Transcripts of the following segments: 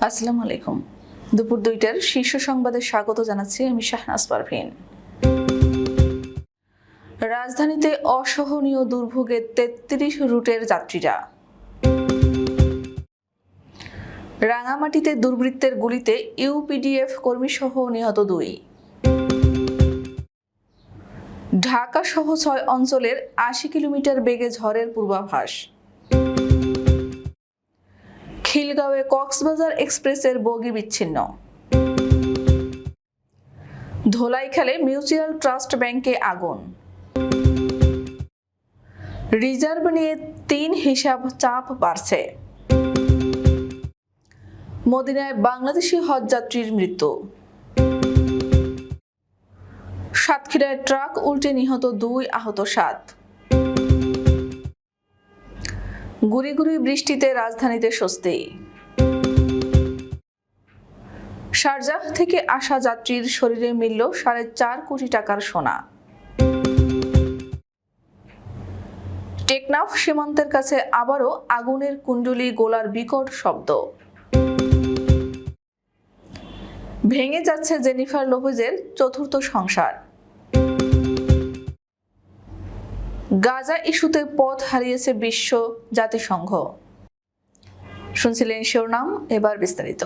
আসসালামু আলাইকুম। দুপুর দুইটার শীর্ষ সংবাদে স্বাগত জানাচ্ছি আমি শাহনাজ পারভিন। রাজধানীতে অসহনীয় দুর্ভোগে তেত্রিশ রুটের যাত্রীরা। রাঙামাটিতে দুর্বৃত্তের গুলিতে ইউপিডিএফ কর্মীসহ নিহত দুই। ঢাকা সহ ছয় অঞ্চলের আশি কিলোমিটার বেগে ঝড়ের পূর্বাভাস। খিলগাঁওয়ে কক্সবাজার এক্সপ্রেসের বগি বিচ্ছিন্ন। ধোলাইখালে মিউচুয়াল ট্রাস্ট ব্যাংকে আগুন। রিজার্ভ নিয়ে তিন হিসাব চাপ বাড়ছে। মদিনায় বাংলাদেশি হজযাত্রীর মৃত্যু। সাতক্ষীরায় ট্রাক উল্টে নিহত দুই আহত সাত। গুড়ি গুড়ি বৃষ্টিতে রাজধানীতে স্বস্তি। শারজাহ থেকে আসা যাত্রীর শরীরে মিলল সাড়ে চার কোটি টাকার সোনা। টেকনাফ সীমান্তের কাছে আবারও আগুনের কুণ্ডলি গোলার বিকট শব্দ। ভেঙে যাচ্ছে জেনিফার লোপেজের চতুর্থ সংসার। গাজা ইস্যুতে পথ হারিয়েছে বিশ্ব জাতিসংঘ। শুনছিলেন শিরোনাম এবার বিস্তারিত।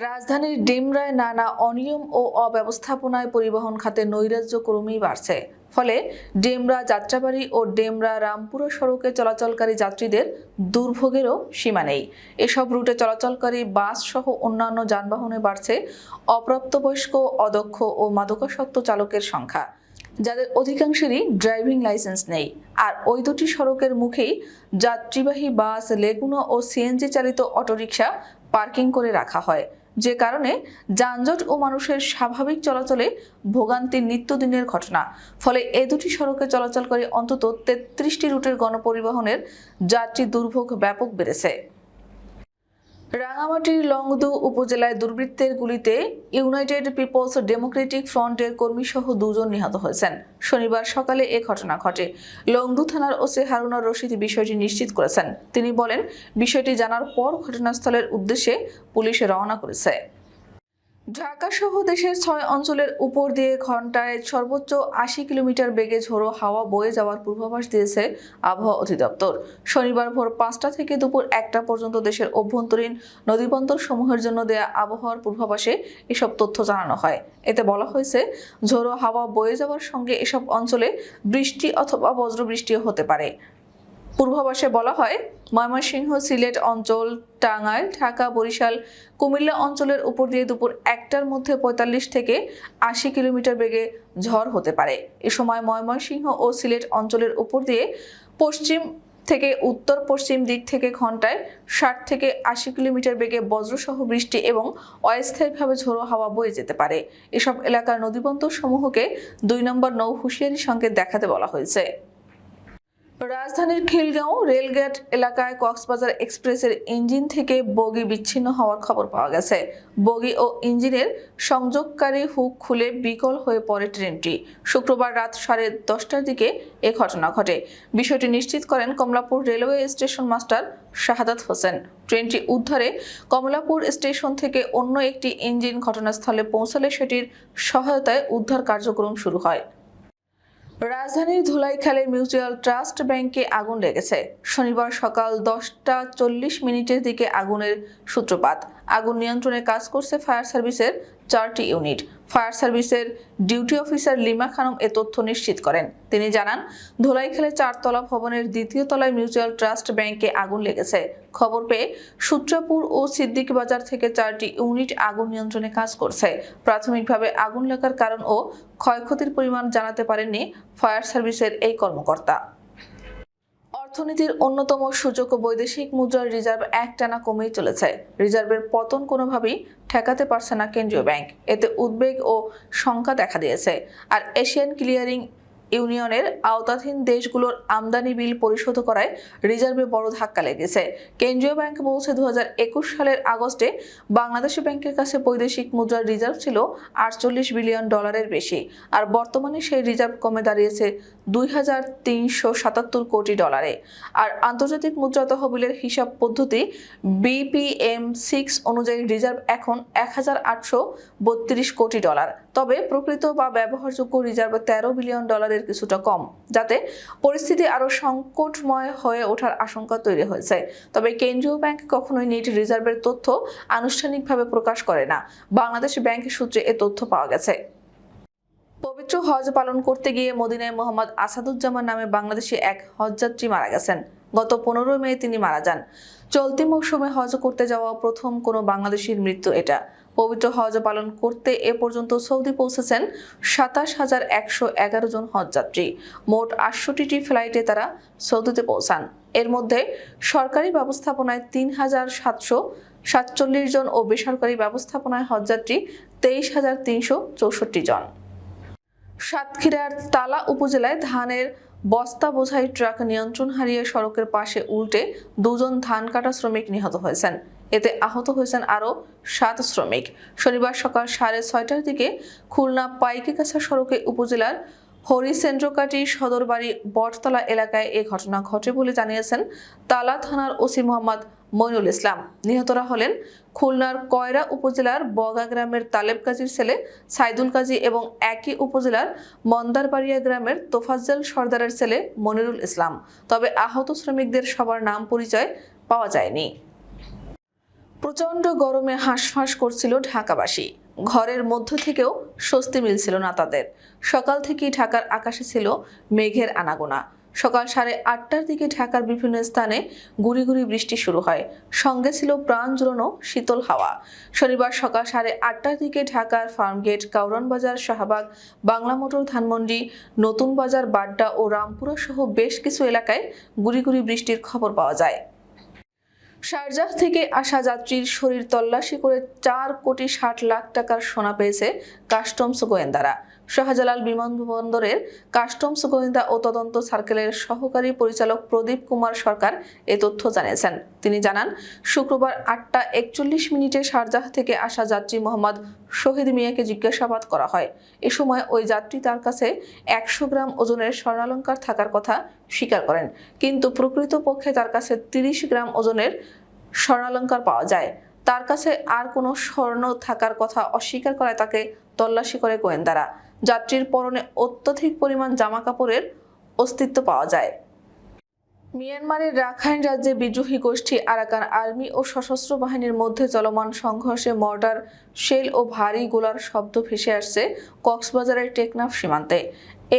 রাজধানীর ডেমরায় নানা অনিয়ম ও অব্যবস্থাপনায় পরিবহন খাতে নৈরাজ্য ক্রমেই বাড়ছে। ফলে ডেমরা যাত্রাবাড়ি ও ডেমরা রামপুরা সড়কে চলাচলকারী যাত্রীদের দুর্ভোগেরও সীমা নেই। এসব রুটে চলাচলকারী বাস সহ অন্যান্য যানবাহনে বাড়ছে অপ্রাপ্তবয়স্ক, অদক্ষ ও মাদকাসক্ত চালকের সংখ্যা, যাদের অধিকাংশেরই ড্রাইভিং লাইসেন্স নেই। আর ওই দুটি সড়কের মুখেই যাত্রীবাহী বাস, লেগুনা ও সিএনজি চালিত অটোরিকশা পার্কিং করে রাখা হয়। যে কারণে যানজট ও মানুষের স্বাভাবিক চলাচলে ভোগান্তির নিত্যদিনের ঘটনা। ফলে এ দুটি সড়কে চলাচলকারী অন্তত তেত্রিশটি রুটের গণপরিবহনের যাত্রী দুর্ভোগ ব্যাপক বেড়েছে। রাঙামাটির লংদু উপজেলায় দুর্বৃত্তের গুলিতে ইউনাইটেড পিপলস ডেমোক্রেটিক ফ্রন্টের কর্মীসহ দুজন নিহত হয়েছেন। শনিবার সকালে এ ঘটনা ঘটে। লংদু থানার ওসি হারুনার রশিদ বিষয়টি নিশ্চিত করেছেন। তিনি বলেন, বিষয়টি জানার পর ঘটনাস্থলের উদ্দেশ্যে পুলিশ রওনা করেছে। ঢাকা সহ দেশের ছয় অঞ্চলের উপর দিয়ে ঘন্টায় সর্বোচ্চ আশি কিলোমিটার বেগে ঝোড়ো হাওয়া বয়ে যাওয়ার পূর্বাভাস দিয়েছে আবহাওয়া অধিদপ্তর। শনিবার ভোর পাঁচটা থেকে দুপুর একটা পর্যন্ত দেশের অভ্যন্তরীণ নদীবন্দর সমূহের জন্য দেয়া আবহাওয়ার পূর্বাভাসে এসব তথ্য জানানো হয়। এতে বলা হয়েছে, ঝোড়ো হাওয়া বয়ে যাওয়ার সঙ্গে এসব অঞ্চলে বৃষ্টি অথবা বজ্রবৃষ্টিও হতে পারে। পূর্বাভাসে বলা হয়, ময়মনসিংহ সিলেট অঞ্চল, টাঙ্গাইল, ঢাকা, বরিশাল, কুমিল্লা অঞ্চলের উপর দিয়ে দুপুর একটার মধ্যে পঁয়তাল্লিশ থেকে আশি কিলোমিটার বেগে ঝড় হতে পারে। এ সময় ময়মনসিংহ ও সিলেট অঞ্চলের উপর দিয়ে পশ্চিম থেকে উত্তর পশ্চিম দিক থেকে ঘন্টায় ষাট থেকে আশি কিলোমিটার বেগে বজ্রসহ বৃষ্টি এবং অস্থায়ীভাবে ঝোড়ো হাওয়া বয়ে যেতে পারে। এসব এলাকার নদীবন্দর সমূহকে দুই নম্বর নৌ হুঁশিয়ারি সংকেত দেখাতে বলা হয়েছে। রাজধানীর খিলগাঁও রেলগেট এলাকায় কক্সবাজার এক্সপ্রেসের ইঞ্জিন থেকে বগি বিচ্ছিন্ন হওয়ার খবর পাওয়া গেছে। বগি ও ইঞ্জিনের সংযোগকারী হুক খুলে বিকল হয়ে পড়ে ট্রেনটি। শুক্রবার রাত সাড়ে দশটার দিকে এ ঘটনা ঘটে। বিষয়টি নিশ্চিত করেন Kamalapur railway station master Shahadat Hossain. ট্রেনটি উদ্ধারে কমলাপুর স্টেশন থেকে অন্য একটি ইঞ্জিন ঘটনাস্থলে পৌঁছালে সেটির সহায়তায় উদ্ধার কার্যক্রম শুরু হয়। রাজধানীর ধুলাইখালে মিউচুয়াল ট্রাস্ট ব্যাংকে আগুন লেগেছে। শনিবার সকাল দশটা চল্লিশ মিনিটের দিকে আগুনের সূত্রপাত। আগুন নিয়ন্ত্রণে কাজ করছে ফায়ার সার্ভিসের চারটি ইউনিট। ফায়ার সার্ভিসের ডিউটি অফিসার লিমা খানম এ তথ্য নিশ্চিত করেন। তিনি জানান, ধোলাইখালে চারতলা ভবনের দ্বিতীয় তলায় মিউচুয়াল ট্রাস্ট ব্যাংকে আগুন লেগেছে। খবর পেয়ে সূত্রাপুর ও সিদ্দিক বাজার থেকে চারটি ইউনিট আগুন নিয়ন্ত্রণে কাজ করছে। প্রাথমিকভাবে আগুন লাগার কারণ ও ক্ষয়ক্ষতির পরিমাণ জানাতে পারেননি ফায়ার সার্ভিসের এই কর্মকর্তা। অর্থনীতির অন্যতম সূচক বৈদেশিক মুদ্রার রিজার্ভ একটানা কমেই চলেছে। রিজার্ভের পতন কোনোভাবেই ঠেকাতে পারছে না কেন্দ্রীয় ব্যাংক। এতে উদ্বেগ ও শঙ্কা দেখা দিয়েছে। আর এশিয়ান ক্লিয়ারিং ইউনিয়নের আওতাধীন দেশগুলোর আমদানি বিল পরিশোধ করায় রিজার্ভে বড় ধাক্কা লেগেছে। কেন্দ্রীয় ব্যাংক বলছে দু হাজার একুশ সালের আগস্টে বাংলাদেশ ব্যাংকের কাছে বৈদেশিক মুদ্রার রিজার্ভ ছিল আটচল্লিশ বিলিয়ন ডলারের বেশি, আর বর্তমানে সেই রিজার্ভ কমে দাঁড়িয়েছে দুই হাজার তিনশো সাতাত্তর কোটি ডলারে। আর আন্তর্জাতিক মুদ্রা তহবিলের হিসাব পদ্ধতি বিপিএম সিক্স অনুযায়ী রিজার্ভ এখন এক হাজার আটশো বত্রিশ কোটি ডলার। তবে প্রকৃত বা ব্যবহারযোগ্য রিজার্ভ তেরো বিলিয়ন ডলারের কিছুটা কম, যাতে পরিস্থিতি আরও সংকটময় হয়ে ওঠার আশঙ্কা তৈরি হয়েছে। তবে কেন্দ্রীয় ব্যাংক কখনোই নেট রিজার্ভের তথ্য আনুষ্ঠানিকভাবে প্রকাশ করে না। বাংলাদেশ ব্যাংক সূত্রে এ তথ্য পাওয়া গেছে। পবিত্র হজ পালন করতে গিয়ে মদিনায় মোহাম্মদ আসাদুজ্জামান নামে বাংলাদেশি এক হজযাত্রী মারা গেছেন। গত পনেরো মে তিনি মারা যান। চলতি মৌসুমে হজ করতে যাওয়া প্রথম কোনো বাংলাদেশির মৃত্যু এটা। পবিত্র হজ পালন করতে এ পর্যন্ত সৌদি পৌঁছেছেন সাতাশ হাজার একশো এগারো জন হজযাত্রী। মোট আটষট্টিটি ফ্লাইটে তারা সৌদিতে পৌঁছান। এর মধ্যে সরকারি ব্যবস্থাপনায় তিন হাজার সাতশো সাতচল্লিশ জন ও বেসরকারি ব্যবস্থাপনায় হজযাত্রী তেইশ হাজার তিনশো চৌষট্টি জন। সাতক্ষীরার তালা উপজেলায় ধানের বস্তা বোঝাই ট্রাক নিয়ন্ত্রণ হারিয়ে সড়কের পাশে উল্টে দুজন ধান কাটা শ্রমিক নিহত হয়েছেন। এতে আহত হয়েছেন আরও সাত শ্রমিক। শনিবার সকাল সাড়ে ছয়টার দিকে খুলনা পাইকিকাছা সড়কে উপজেলার হরিচেন্দ্রকাটি সদরবাড়ি বটতলা এলাকায় এ ঘটনা ঘটে বলে জানিয়েছেন তালা থানার ওসি মোহাম্মদ মইনুল ইসলাম। নিহতরা হলেন খুলনার কয়রা উপজেলার বগা গ্রামের তালেব কাজীর ছেলে সাইদুল কাজী এবং একই উপজেলার মন্দারবাড়িয়া গ্রামের তোফাজ্জল সর্দারের ছেলে মনিরুল ইসলাম। তবে আহত শ্রমিকদের সবার নাম পরিচয় পাওয়া যায়নি। প্রচণ্ড গরমে হাঁসফাঁস করছিল ঢাকাবাসী। ঘরের মধ্য থেকেও স্বস্তি মিলছিল না তাদের। সকাল থেকেই ঢাকার আকাশে ছিল মেঘের আনাগোনা। সকাল সাড়ে আটটার দিকে ঢাকার বিভিন্ন স্থানে গুড়ি গুড়ি বৃষ্টি শুরু হয়। সঙ্গে ছিল প্রাণ জুড়ানো শীতল হাওয়া। শনিবার সকাল সাড়ে আটটার দিকে ঢাকার ফার্মগেট কাউরন বাজার শাহবাগ, বাংলা মোটর, ধানমন্ডি, নতুন বাজার, বাড্ডা ও রামপুরা সহ বেশ কিছু এলাকায় গুড়ি গুড়ি বৃষ্টির খবর পাওয়া যায়। শারজাহ থেকে আসা যাত্রীর শরীর তল্লাশি করে চার কোটি ষাট লাখ টাকার সোনা পেয়েছে কাস্টমস গোয়েন্দারা। শাহজালাল বিমানবন্দরের কাস্টমস গোয়েন্দা ও তদন্ত সার্কেলের সহকারী পরিচালক প্রদীপ কুমার সরকার এ তথ্য জানিয়েছেন। তিনি জানান, শুক্রবার আটটা একচল্লিশ মিনিটে শারজাহ থেকে আসা যাত্রী মোহাম্মদ শহীদ মিয়াকে জিজ্ঞাসাবাদ করা হয়। এ সময় ওই যাত্রী তার কাছে একশো গ্রাম ওজনের স্বর্ণালঙ্কার থাকার কথা স্বীকার করেন। কিন্তু প্রকৃতপক্ষে তার কাছে তিরিশ গ্রাম ওজনের স্বর্ণালঙ্কার পাওয়া যায়। তার কাছে আর কোনো স্বর্ণ থাকার কথা অস্বীকার করায় তাকে তল্লাশি করে গোয়েন্দারা। যাত্রীর পরনে অত্যধিক পরিমাণ জামা কাপড়ের অস্তিত্ব পাওয়া যায়। মিয়ানমারের রাখাইন রাজ্যে বিদ্রোহী গোষ্ঠী আরাকান আর্মি ও সশস্ত্র বাহিনীর মধ্যে চলমান সংঘর্ষে মর্টার শেল ও ভারী গোলার শব্দ ভেসে আসছে কক্সবাজারের টেকনাফ সীমান্তে।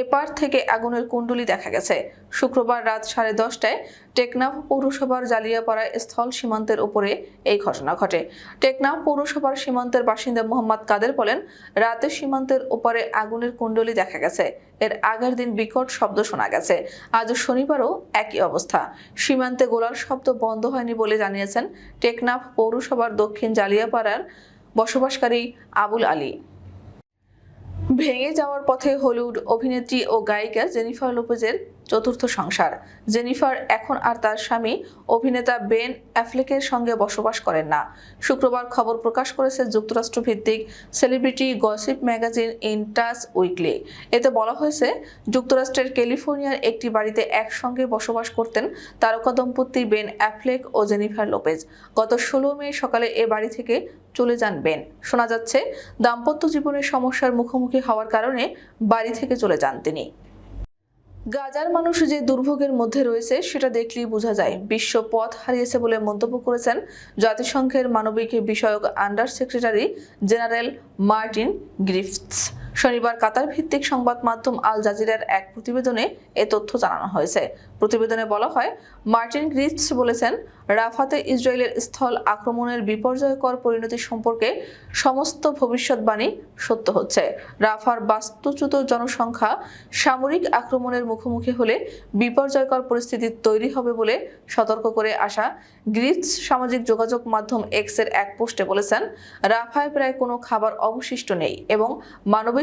এপার থেকে আগুনের কুণ্ডলি দেখা গেছে। শুক্রবার রাত সাড়ে দশটায় টেকনাফ পৌরসভার জালিয়াপাড়া স্থল সীমান্তের উপরে এই ঘটনা ঘটে। টেকনাফ পৌরসভার সীমান্তের বাসিন্দা মোহাম্মদ কাদের বলেন, রাতে সীমান্তের ওপারে আগুনের কুণ্ডলি দেখা গেছে। এর আগের দিন বিকট শব্দ শোনা গেছে। আজ শনিবারও একই অবস্থা। সীমান্তে গোলার শব্দ বন্ধ হয়নি বলে জানিয়েছেন টেকনাফ পৌরসভার দক্ষিণ জালিয়াপাড়ার বসবাসকারী আবুল আলী। ভেঙে যাওয়ার পথে হলিউড অভিনেত্রী ও গায়িকা জেনিফার লোপেজের চতুর্থ সংসার। জেনিফার এখন আর তার স্বামী, অভিনেতা বেন অ্যাফ্লেকের সঙ্গে বসবাস করেন না। শুক্রবার খবর প্রকাশ করেছে যুক্তরাষ্ট্র ভিত্তিক celebrity gossip magazine in touch weekly. এতে বলা হয়েছে, যুক্তরাষ্ট্রের ক্যালিফোর্নিয়ার একটি বাড়িতে একসঙ্গে বসবাস করতেন তারকা দম্পতি বেন অ্যাফ্লেক ও জেনিফার লোপেজ। গত ষোলো মে সকালে এ বাড়ি থেকে চলে যান বেন। শোনা যাচ্ছে, দাম্পত্য জীবনের সমস্যার মুখোমুখি হওয়ার কারণে বাড়ি থেকে চলে যান তিনি। গাজার মানুষ যে দুর্ভোগের মধ্যে রয়েছে, সেটা দেখলেই বোঝা যায়। বিশ্ব পথ হারিয়েছে বলে মন্তব্য করেছেন জাতিসংঘের মানবিক বিষয়ক under secretary general Martin Griffiths শনিবার কাতার ভিত্তিক সংবাদ মাধ্যম আল জাজিরার এক প্রতিবেদনে এ তথ্য জানানো হয়েছে। প্রতিবেদনে বলা হয়, মার্টিন গ্রিফটস বলেছেন, রাফাতে ইসরায়েলের স্থল আক্রমণের বিপর্যয়কর পরিণতি সম্পর্কে সমস্ত ভবিষ্যৎবাণী সত্য হচ্ছে। রাফার বাস্তুচ্যুত জনসংখ্যা সামরিক আক্রমণের মুখোমুখি হলে বিপর্যয়কর পরিস্থিতি তৈরি হবে বলে সতর্ক করে আসা গ্রিফটস সামাজিক যোগাযোগ মাধ্যম এক্সের এক পোস্টে বলেছেন, রাফায় প্রায় কোনো খাবার অবশিষ্ট নেই এবং মানবিক